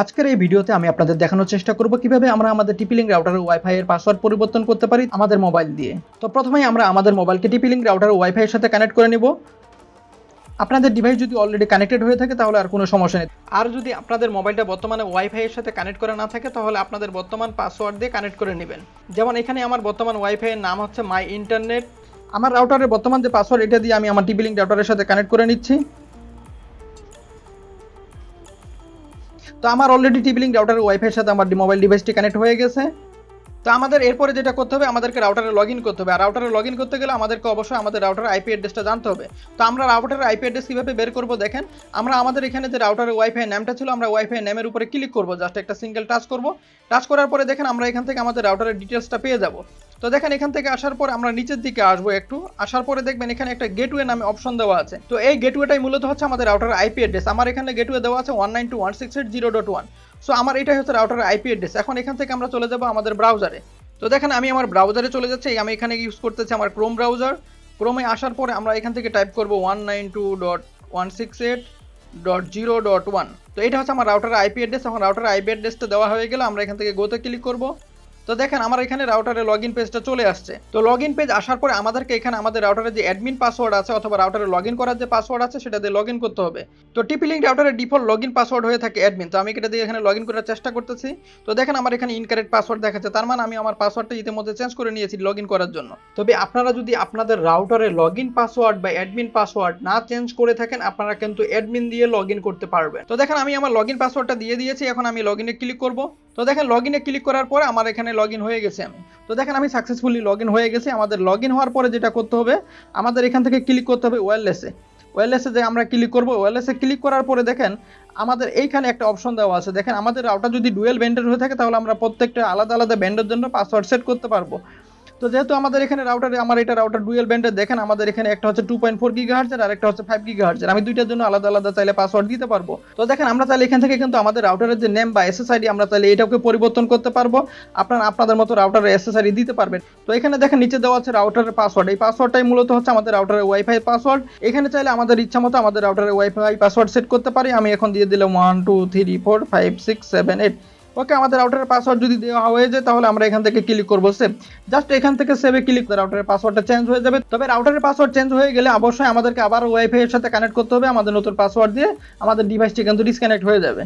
আজকের এই ভিডিওতে আমি আপনাদের দেখানোর চেষ্টা করব কীভাবে আমরা আমাদের টিপিলিং রাউটারের ওয়াইফাই এর পাসওয়ার্ড পরিবর্তন করতে পারি আমাদের মোবাইল দিয়ে। তো প্রথমেই আমরা আমাদের মোবাইলকে টিপিলিং রাউটারের ওয়াইফাই এর সাথে কানেক্ট করে নিব। আপনাদের ডিভাইস যদি অলরেডি কানেক্টেড হয়ে থাকে তাহলে আর কোনো সমস্যা নেই। আর যদি আপনাদের মোবাইলটা বর্তমানে ওয়াইফাই এর সাথে কানেক্ট করা না থাকে তাহলে আপনাদের বর্তমান পাসওয়ার্ড দিয়ে কানেক্ট করে নেবেন। যেমন এখানে আমার বর্তমান ওয়াইফাই এর নাম হচ্ছে মাই ইন্টারনেট আমার রাউটারের বর্তমান যে পাসওয়ার্ড এটা দিয়ে আমি আমার টিপিলিং রাউটারের সাথে কানেক্ট করে নিচ্ছি। তো আমার অলরেডি টিপিলিং রাউটারের ওয়াইফাইয়ের সাথে আমার মোবাইল ডিভাইসটি কানেক্ট হয়ে গেছে। তো আমাদের এরপরে যেটা করতে হবে, আমাদেরকে রাউটারে লগ করতে হবে। আর রাউটারে লগ করতে গেলে আমাদেরকে অবশ্যই আমাদের রাউটারের আইপি অ্যাড্রেসটা জানতে হবে। তো আমরা রাউটারের আইপি অ্যাড্রেস কীভাবে বের করব দেখেন, আমরা আমাদের এখানে যে রাউটারের ওয়াইফাই নামটা ছিল, আমরা ওয়াইফাই নামের উপরে ক্লিক করব। জাস্ট একটা সিঙ্গেল টাচ করব। টাচ করার পরে দেখেন আমরা এখান থেকে আমাদের রাউটারের ডিটেলসটা পেয়ে যাব। তো দেখেন, এখান থেকে আসার পর আমরা নিচের দিকে আসব একটু। আসার পরে দেখবেন এখানে একটা গেটওয়ে নামে অপশন দেওয়া আছে। তো এই গেটওয়েটাই মূলত হচ্ছে আমাদের রাউটার আইপি অ্যাড্রেস আমার এখানে গেটওয়ে দেওয়া আছে one nine two one six eight zero dot one so আমার এটাই হচ্ছে রাউটারের আইপি অ্যাড্রেস এখন এখান থেকে আমরা চলে যাব আমাদের ব্রাউজারে তো দেখেন, আমি আমার ব্রাউজারে চলে যাচ্ছি। আমি এখানে ইউজ করতেছি আমার ক্রোম ব্রাউজার ক্রোমে আসার পরে আমরা এখান থেকে টাইপ করব one nine two dot one six eight dot zero dot one তো এটা হচ্ছে আমার রাউটারের আইপি অ্যাড্রেস এখন রাউটার আইপি অ্যাড্রেসটা দেওয়া হয়ে গেলে আমরা এখান থেকে গোতে ক্লিক করব। তো দেখেন, আমার এখানে রাউটারে লগ ইন পেজটা চলে আসছে। তো লগ ইন পেজ আসার পরে আমাদেরকে এখানে আমাদের রাউটারের যে অ্যাডমিন পাসওয়ার্ড আছে অথবা রাউটারে লগ ইন করার যে পাসওয়ার্ড আছে, সেটা দিয়ে লগ ইন করতে হবে। তো টিপি লিঙ্ক রাউটারের ডিফল্ট লগ ইন পাসওয়ার্ড হয়ে থাকে অ্যাডমিন তো আমি এটা দিয়ে এখানে লগ ইন করার চেষ্টা করতেছি। তো দেখেন, আমার এখানে ইনকারেক্ট পাসওয়ার্ড দেখাচ্ছে। তার মানে আমি আমার পাসওয়ার্ডটা ইতিমধ্যে চেঞ্জ করে নিয়েছি লগ ইন করার জন্য। তবে আপনারা যদি আপনাদের রাউটারে লগ ইন পাসওয়ার্ড বা অ্যাডমিন পাসওয়ার্ড না চেঞ্জ করে থাকেন, আপনারা কিন্তু অ্যাডমিন দিয়ে লগ ইন করতে পারবেন। তো দেখেন, আমি আমার লগ ইন পাসওয়ার্ডটা দিয়ে দিয়েছি। এখন আমি লগ ইনে ক্লিক করব। তো দেখেন লগ ইনে ক্লিক করার পরে আমার এখানে লগ হয়ে গেছে আমি। তো দেখেন, আমি সাকসেসফুলি লগ হয়ে গেছি। আমাদের লগ হওয়ার পরে যেটা করতে হবে, আমাদের এখান থেকে ক্লিক করতে হবে ওয়ারলেসে ওয়ারলেসে যে আমরা ক্লিক করব ওয়ারলেসে ক্লিক করার পরে দেখেন, আমাদের এইখানে একটা অপশন দেওয়া আছে। দেখেন, আমাদের রাউটার যদি ডুয়েল ব্যান্ডের হয়ে থাকে, তাহলে আমরা প্রত্যেকটা আলাদা আলাদা ব্যান্ডের জন্য পাসওয়ার্ড সেট করতে পারব। তো যেহেতু আমাদের এখানে রাউটারে আমার এটা রাউটার ডুয়েল ব্যান্ডের দেখেন, আমাদের এখানে একটা হচ্ছে টু পয়েন্ট ফোর গিগা হার্জের আর একটা হচ্ছে ফাইভ গিগা হার্জের আমি দুইটার জন্য আলাদা আলাদা চাইলে পাসওয়ার্ড দিতে পারব। তো দেখেন, আমরা চাইলে এখান থেকে কিন্তু আমাদের রাউটারের যে নেম বা এসএসআইডি আমরা চাইলে এটাকে পরিবর্তন করতে পারব। আপনারা, আপনাদের মতো রাউটারের এসএসআইডি দিতে পারবেন। তো এখানে দেখেন, নিচে দেওয়া আছে রাউটারের পাসওয়ার্ড এই পাসওয়ার্ডটাই মূলত হচ্ছে আমাদের রাউটারের ওয়াইফাই পাসওয়ার্ড এখানে চাইলে আমাদের ইচ্ছা মতো আমাদের রাউটারের ওয়াইফাই পাসওয়ার্ড সেট করতে পারি। আমি এখন দিয়ে দিলাম one two three four five six seven eight okay আমাদের রাউটারের পাসওয়ার্ড যদি দেওয়া হয়ে যায়, তাহলে আমরা এখান থেকে ক্লিক করব সেভ জাস্ট এখান থেকে সেভে ক্লিক করে রাউটারের পাসওয়ার্ডটা চেঞ্জ হয়ে যাবে। তবে রাউটারের পাসওয়ার্ড চেঞ্জ হয়ে গেলে অবশ্যই আমাদেরকে আবার ওয়াইফাই এর সাথে কানেক্ট করতে হবে আমাদের নতুন পাসওয়ার্ড দিয়ে। আমাদের ডিভাইসটি কিন্তু ডিসকানেক্ট হয়ে যাবে।